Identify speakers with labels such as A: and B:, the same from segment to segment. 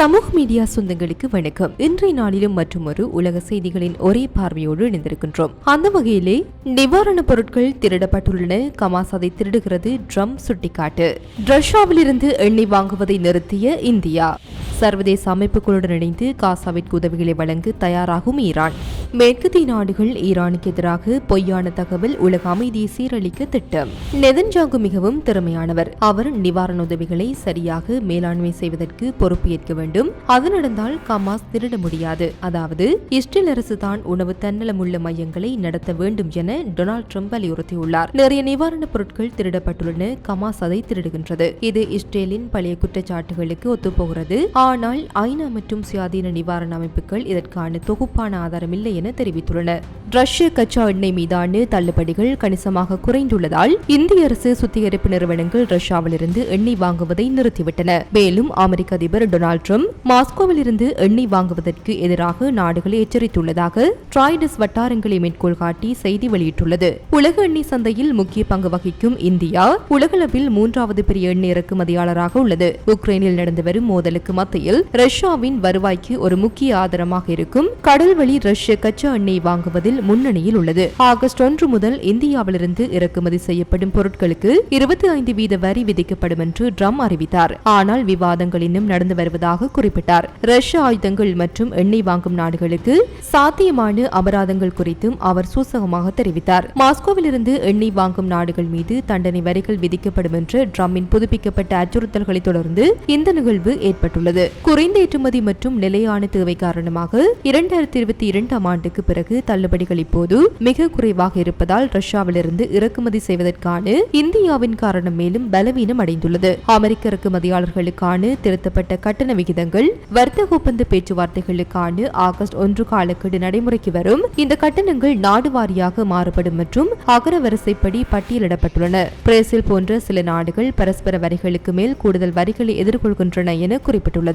A: சமூக மீடியா சொந்தங்களுக்கு வணக்கம். இன்றைய நாளிலும் மற்றொரு உலக செய்திகளின் ஒரே பார்வையோடு இணைந்திருக்கின்றோம். அந்த வகையிலே நிவாரணப் பொருட்கள் திருடப்பட்டுள்ளன. கமாஸ் அதை திருடுகிறது. ட்ரம் சுட்டிக்காட்டு. ரஷ்யாவிலிருந்து எண்ணெய் வாங்குவதை நிறுத்திய இந்தியா. சர்வதேச அமைப்புகளுடன் இணைந்து காசாவிற்கு உதவிகளை வழங்க தயாராகும் ஈரான். மேற்கத்திய நாடுகள் ஈரானுக்கு எதிராக பொய்யான தகவல் உலக அமைதியை சீரழிக்க திட்டம். நெதன்ஜாங்கு மிகவும் திறமையானவர். அவர் நிவாரண உதவிகளை சரியாக மேலாண்மை செய்வதற்கு பொறுப்பு ஏற்க வேண்டும். அது நடந்தால் கமாஸ் திருட முடியாது. அதாவது இஸ்ரேல் அரசு தான் உணவு தன்னலமுள்ள மையங்களை நடத்த வேண்டும் என டொனால்ட் ட்ரம்ப் வலியுறுத்தியுள்ளார். நிறைய நிவாரணப் பொருட்கள் திருடப்பட்டுள்ளன. கமாஸ் அதை திருடுகின்றது. இது இஸ்ரேலின் பழைய குற்றச்சாட்டுகளுக்கு ஒத்துப்போகிறது. ஆனால் ஐநா மற்றும் சுயாதீன நிவாரண அமைப்புகள் இதற்கான தொகுப்பான ஆதாரம் இல்லை என தெரிவித்துள்ளன. ரஷ்ய கச்சா எண்ணெய் மீதான தள்ளுபடிகள் கணிசமாக குறைந்துள்ளதால் இந்திய அரசு சுத்திகரிப்பு நிறுவனங்கள் ரஷ்யாவிலிருந்து எண்ணெய் வாங்குவதை நிறுத்திவிட்டன. மேலும் அமெரிக்க அதிபர் டொனால்ட் ட்ரம்ப் மாஸ்கோவிலிருந்து எண்ணெய் வாங்குவதற்கு எதிராக நாடுகளை எச்சரித்துள்ளதாக ட்ராய்டஸ் வட்டாரங்களை மேற்கோள் காட்டி செய்தி வெளியிட்டுள்ளது. உலக எண்ணெய் சந்தையில் முக்கிய பங்கு வகிக்கும் இந்தியா உலகளவில் மூன்றாவது பெரிய எண்ணெய் இறக்குமதியாளராக உள்ளது. உக்ரைனில் நடந்து வரும் மோதலுக்கு மத்தியில் ரஷ்யாவின் வருவாய்க்கு ஒரு முக்கிய ஆதாரமாக இருக்கும் கடல்வழி ரஷ்ய கச்சா எண்ணெய் வாங்குவதில் முன்னணியில் உள்ளது. ஆகஸ்ட் ஒன்று முதல் இந்தியாவிலிருந்து இறக்குமதி செய்யப்படும் பொருட்களுக்கு இருபத்தி ஐந்து வீத வரி விதிக்கப்படும் என்று ட்ரம் அறிவித்தார். ஆனால் விவாதங்கள் இன்னும் நடந்து வருவதாக குறிப்பிட்டார். ரஷ்ய ஆயுதங்கள் மற்றும் எண்ணெய் வாங்கும் நாடுகளுக்கு சாத்தியமான அபராதங்கள் குறித்தும் அவர் சூசகமாக தெரிவித்தார். மாஸ்கோவிலிருந்து எண்ணெய் வாங்கும் நாடுகள் மீது தண்டனை வரிகள் விதிக்கப்படும் என்று ட்ரம்மின் புதுப்பிக்கப்பட்ட அச்சுறுத்தல்களை தொடர்ந்து இந்த நிகழ்வு ஏற்பட்டுள்ளது. குறைந்த ஏற்றுமதி மற்றும் நிலையான தேவை காரணமாக இரண்டாயிரத்தி இருபத்தி இரண்டாம் ஆண்டுக்கு பிறகு தள்ளுபடிகள் இப்போது மிக குறைவாக இருப்பதால் ரஷ்யாவிலிருந்து இறக்குமதி செய்வதற்கான இந்தியாவின் காரணம் மேலும் பலவீனம் அடைந்துள்ளது. அமெரிக்க இறக்குமதியாளர்களுக்கான திருத்தப்பட்ட கட்டண விகிதங்கள் வர்த்தக ஒப்பந்த பேச்சுவார்த்தைகளுக்கான ஆகஸ்ட் ஒன்று காலக்கெடு நடைமுறைக்கு வரும். இந்த கட்டணங்கள் நாடு வாரியாக மாறுபடும் மற்றும் அகரவரிசைப்படி பட்டியலிடப்பட்டுள்ளன. பிரேசில் போன்ற சில நாடுகள் பரஸ்பர வரிகளுக்கு மேல் கூடுதல் வரிகளை எதிர்கொள்கின்றன என குறிப்பிட்டுள்ளது.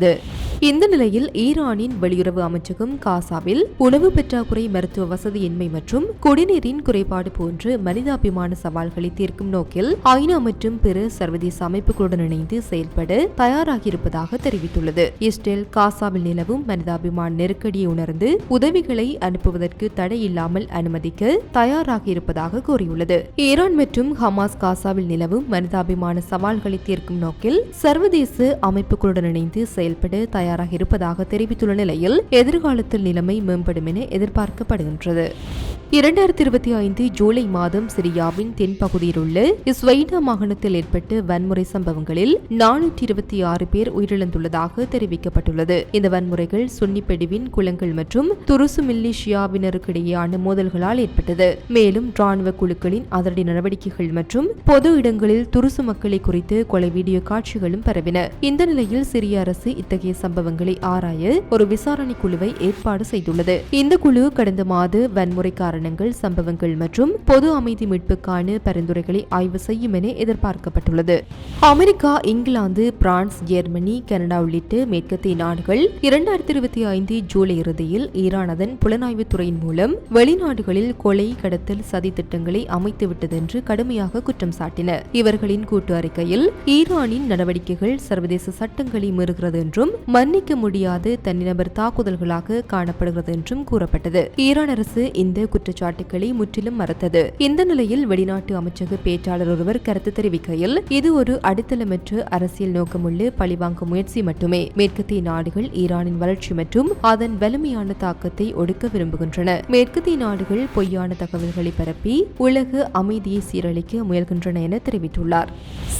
A: இந்த நிலையில் ஈரானின் வெளியுறவு அமைச்சகம் காசாவில் உணவு பற்றாக்குறை மருத்துவ வசதியின்மை மற்றும் குடிநீரின் குறைபாடு போன்ற மனிதாபிமான சவால்களை தீர்க்கும் நோக்கில் ஐநா மற்றும் பிற சர்வதேச அமைப்புகளுடன் இணைந்து செயல்பட தயாராகியிருப்பதாக தெரிவித்துள்ளது. இஸ்ரேல் காசாவில் நிலவும் மனிதாபிமான நெருக்கடியை உணர்ந்து உதவிகளை அனுப்புவதற்கு தடை இல்லாமல் அனுமதிக்க தயாராகியிருப்பதாக கூறியுள்ளது. ஈரான் மற்றும் ஹமாஸ் காசாவில் நிலவும் மனிதாபிமான சவால்களை தீர்க்கும் நோக்கில் சர்வதேச அமைப்புகளுடன் இணைந்து செயல்பட தயாராக இருப்பதாக தெரிவித்துள்ள நிலையில் எதிர்காலத்தில் நிலைமை மேம்படும் என எதிர்பார்க்கப்படுகின்றது. இரண்டாயிரத்தி இருபத்தி ஐந்து ஜூலை மாதம் சிரியாவின் தென்பகுதியில் உள்ள இஸ்வைடா மாகாணத்தில் ஏற்பட்ட வன்முறை சம்பவங்களில் நானூற்றி இருபத்தி ஆறு பேர் உயிரிழந்துள்ளதாக தெரிவிக்கப்பட்டுள்ளது. இந்த வன்முறைகள் சுன்னி பெடிவின் குளங்கள் மற்றும் துருசு மில்லிஷியாவினருக்கிடையேயான மோதல்களால் ஏற்பட்டது. மேலும் ராணுவ குழுக்களின் அதிரடி நடவடிக்கைகள் மற்றும் பொது இடங்களில் துருசு மக்களை குறித்து கொலை வீடியோ காட்சிகளும் பரவின. இந்த நிலையில் சிரிய அரசு இத்தகைய சம்பவங்களை ஆராய ஒரு விசாரணை குழுவை ஏற்பாடு செய்துள்ளது. இந்த குழு கடந்த மாத வன்முறை காரணங்கள் சம்பவங்கள் மற்றும் பொது அமைதி மீட்புக்கான பரிந்துரைகளை ஆய்வு செய்யும் என எதிர்பார்க்கப்பட்டுள்ளது. America England France Germany Canada உள்ளிட்ட மேற்கத்திய நாடுகள் இரண்டாயிரத்தி இருபத்தி ஐந்து ஜூலை இறுதியில் ஈரான் அதன் புலனாய்வு துறையின் மூலம் வெளிநாடுகளில் கொலை கடத்தல் சதி திட்டங்களை அமைத்துவிட்டது என்று கடுமையாக குற்றம் சாட்டின. இவர்களின் கூட்டு அறிக்கையில் ஈரானின் நடவடிக்கைகள் சர்வதேச சட்டங்களை மீறுகிறது என்றும் மன்னிக்க முடியாத தனிநபர் தாக்குதல்களாக காணப்படுகிறது என்றும் கூறப்பட்டது. ஈரான் அரசு இந்த குற்றச்சாட்டுகளை முற்றிலும் மறுத்தது. இந்த நிலையில் வெளிநாட்டு அமைச்சக பேச்சாளர் ஒருவர் கருத்து தெரிவிக்கையில் இது ஒரு அடித்தளமற்ற அரசியல் நோக்கமுள்ள பழிவாங்கும் முயற்சி மட்டுமே. மேற்கத்திய நாடுகள் ஈரானின் வளர்ச்சி மற்றும் அதன் வலிமையான தாக்கத்தை ஒடுக்க விரும்புகின்றன. மேற்கத்திய நாடுகள் பொய்யான தகவல்களை பரப்பி உலக அமைதியை சீரழிக்க முயல்கின்றன என தெரிவித்துள்ளார்.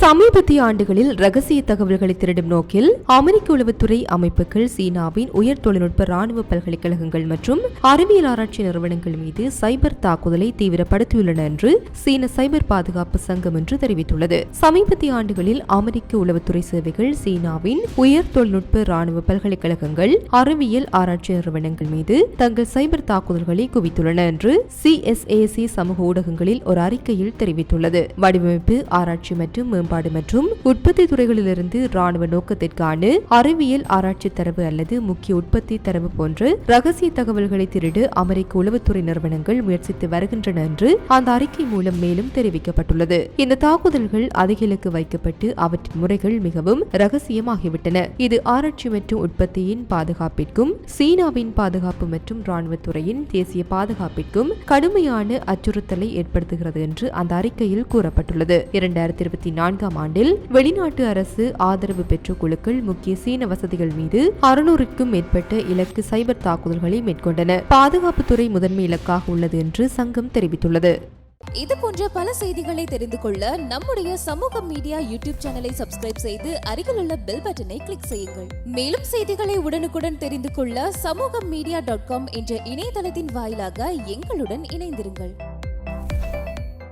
A: சமீபத்திய ஆண்டுகளில் ரகசிய தகவல்களை திருடும் நோக்கில் அமெரிக்க உளவுத்துறை அமைப்புகள் சீனாவின் உயர் தொழில்நுட்ப ராணுவ பல்கலைக்கழகங்கள் மற்றும் அறிவியல் ஆராய்ச்சி நிறுவனங்கள் மீது சைபர் தாக்குதலை தீவிரப்படுத்தியுள்ளன என்று சீன சைபர் பாதுகாப்பு சங்கம் என்று தெரிவித்துள்ளது. சமீபத்திய ஆண்டுகளில் அமெரிக்க உளவுத்துறை சேவைகள் சீனாவின் உயர் தொழில்நுட்ப ராணுவ பல்கலைக்கழகங்கள் அறிவியல் ஆராய்ச்சி நிறுவனங்கள் மீது தங்கள் சைபர் தாக்குதல்களை குவித்துள்ளன என்று சிஎஸ்ஏசி சமூக ஊடகங்களில் ஒரு அறிக்கையில் தெரிவித்துள்ளது. வடிவமைப்பு ஆராய்ச்சி மற்றும் மேம்பாடு மற்றும் உற்பத்தி துறைகளிலிருந்து ராணுவ நோக்கத்திற்கான அறிவியல் ஆராய்ச்சி தரவு அல்லது முக்கிய உற்பத்தி தரவு போன்று ரகசிய தகவல்களை திருடு அமெரிக்க உளவுத்துறை நிறுவனங்கள் முயற்சித்து வருகின்றன என்று அந்த அறிக்கை மூலம் மேலும் தெரிவிக்கப்பட்டுள்ளது. இந்த தாக்குதல்கள் அதிக இலக்கு வைக்கப்பட்டு அவற்றின் முறைகள் மிகவும் ரகசியமாகிவிட்டன. இது ஆராய்ச்சி மற்றும் உற்பத்தியின் பாதுகாப்பிற்கும் சீனாவின் பாதுகாப்பு மற்றும் ராணுவத்துறையின் தேசிய பாதுகாப்பிற்கும் கடுமையான அச்சுறுத்தலை ஏற்படுத்துகிறது என்று அந்த அறிக்கையில் கூறப்பட்டுள்ளது. இரண்டாயிரத்தி இருபத்தி நான்காம் ஆண்டில் வெளிநாட்டு அரசு ஆதரவு பெற்ற குழுக்கள் முக்கிய சீன வசதிகள் மீது அறுநூறுக்கும் மேற்பட்ட இலக்கு சைபர் தாக்குதல்களை மேற்கொண்டன. பாதுகாப்புத்துறை முதன்மை இலக்காக உள்ளது என்று சங்கம் தெரிவித்துள்ளது.
B: இது போன்ற பல செய்திகளை தெரிந்து கொள்ள நம்முடைய சமூக மீடியா யூடியூப் சேனலை சப்ஸ்கிரைப் செய்து அருகில் உள்ள பெல் பட்டனை கிளிக் செய்யுங்கள். மேலும் செய்திகளை உடனுக்குடன் தெரிந்து கொள்ள சமூக மீடியா டாட் காம் என்ற இணையதளத்தின் வாயிலாக எங்களுடன் இணைந்திருங்கள்.